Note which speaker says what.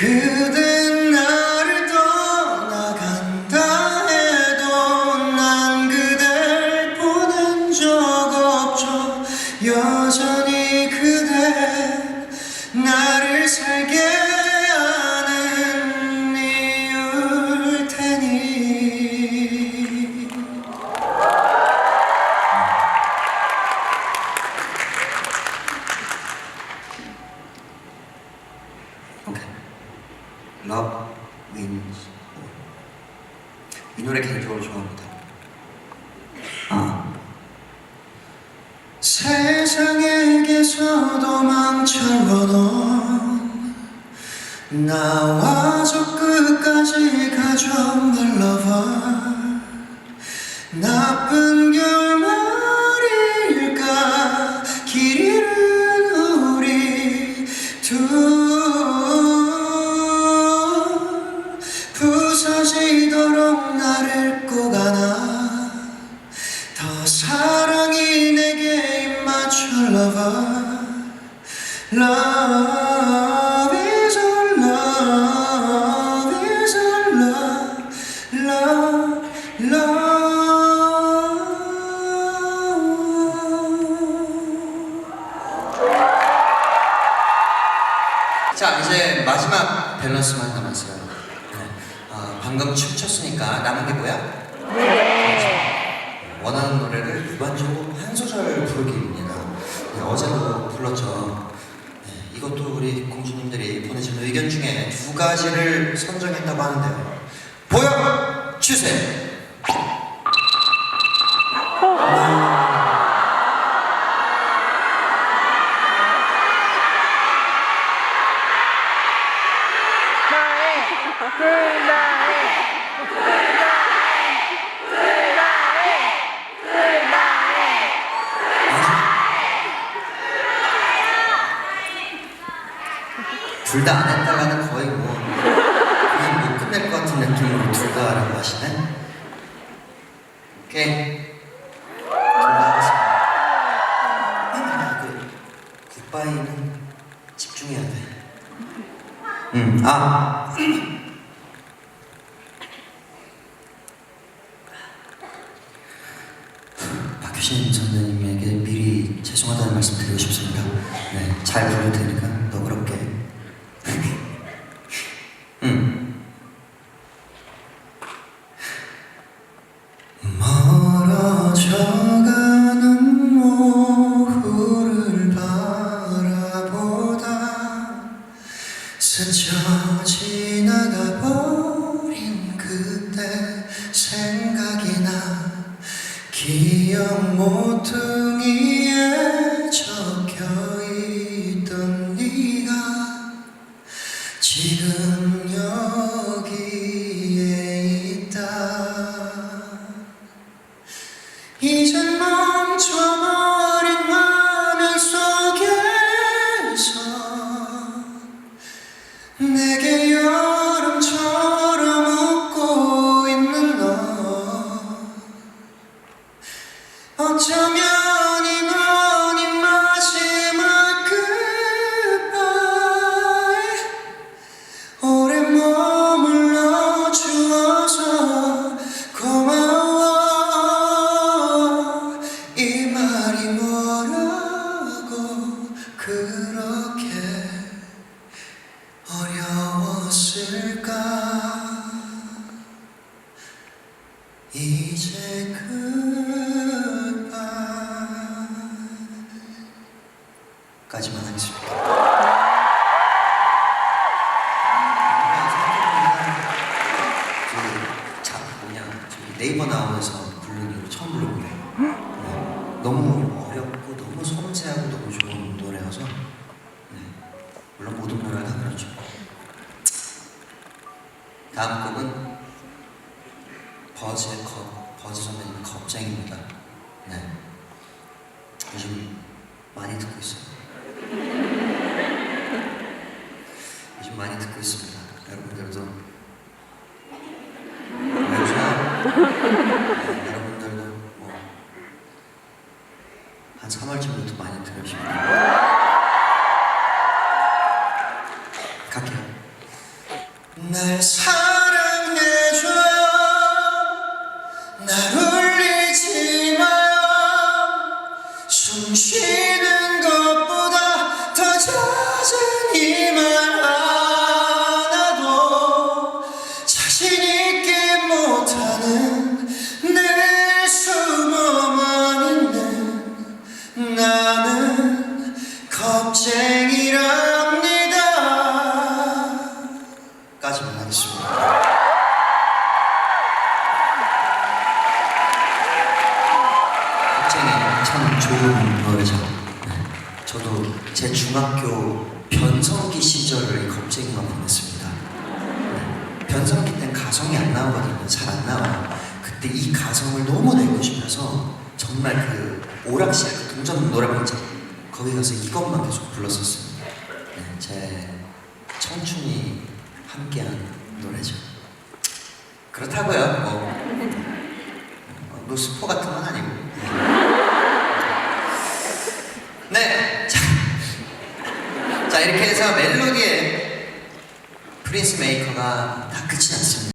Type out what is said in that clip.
Speaker 1: 그댄 나를 떠나간다 해도 난 그댈 보낸 적 없죠. 여전히 그대 나를 살게 좋아합니다. 아. 세상에게서 도망쳐 넌 나와 저 끝까지 가져 lover. 나쁜 자 이제 마지막 밸런스만 남았어요 네. 아, 방금 춤췄으니까 남은 게 뭐야? 원하는 노래를 무반주로 한 소절 부르기입니다. 네, 어제도 불렀죠. 네, 이것도 우리 공주님들이 보내준 의견 중에 두 가지를 선정했다고 하는데요. 보여 주세요. 둘 다 안 했다가는 거의 뭐 그냥 못 끝낼 것 같은 느낌으로 둘 다라고 하시네. 오케이. 둘다. 그 굿바이는 집중해야 돼. 음, 아. 박효신 선배님에게 미리 죄송하다는 말씀 드리고 싶습니다. 네, 잘 부를 테니까 모퉁이에 적혀 까지만 하겠습니다. 그, 네이버 나오면서 부르는 노래 처음 부르고요. 네, 너무 어렵고 너무 섬세하고 너무 좋은 노래여서 네, 물론 모든 노래가 다 그렇죠. 다음 곡은 버즈의 겁, 버즈 선배님 겁쟁입니다. 네, 요즘 많이 듣고 있어요. 요즘 많이 듣고 있습니다. 여러분들도 여러분들도 뭐 한 3월쯤부터 많이 들으시면 갈게요. 날 사랑해줘요 날 울리지 마요 숨쉬 제 중학교 변성기 시절을 이 겁쟁이만 보냈습니다. 네. 변성기 땐 가성이 안 나오거든요. 잘 안 나와요. 그때 이 가성을 너무 내고 싶어서 정말 그 오락실 그 동전 노래방 있죠? 거기 가서 이것만 계속 불렀었습니다. 네, 제 청춘이 함께한 노래죠. 그렇다고요. 뭐, 어, 뭐 스포 같은 건 아니고. 네. 자, 자 이렇게 해서 멜로디의 프린스 메이커가 다 끝이 났습니다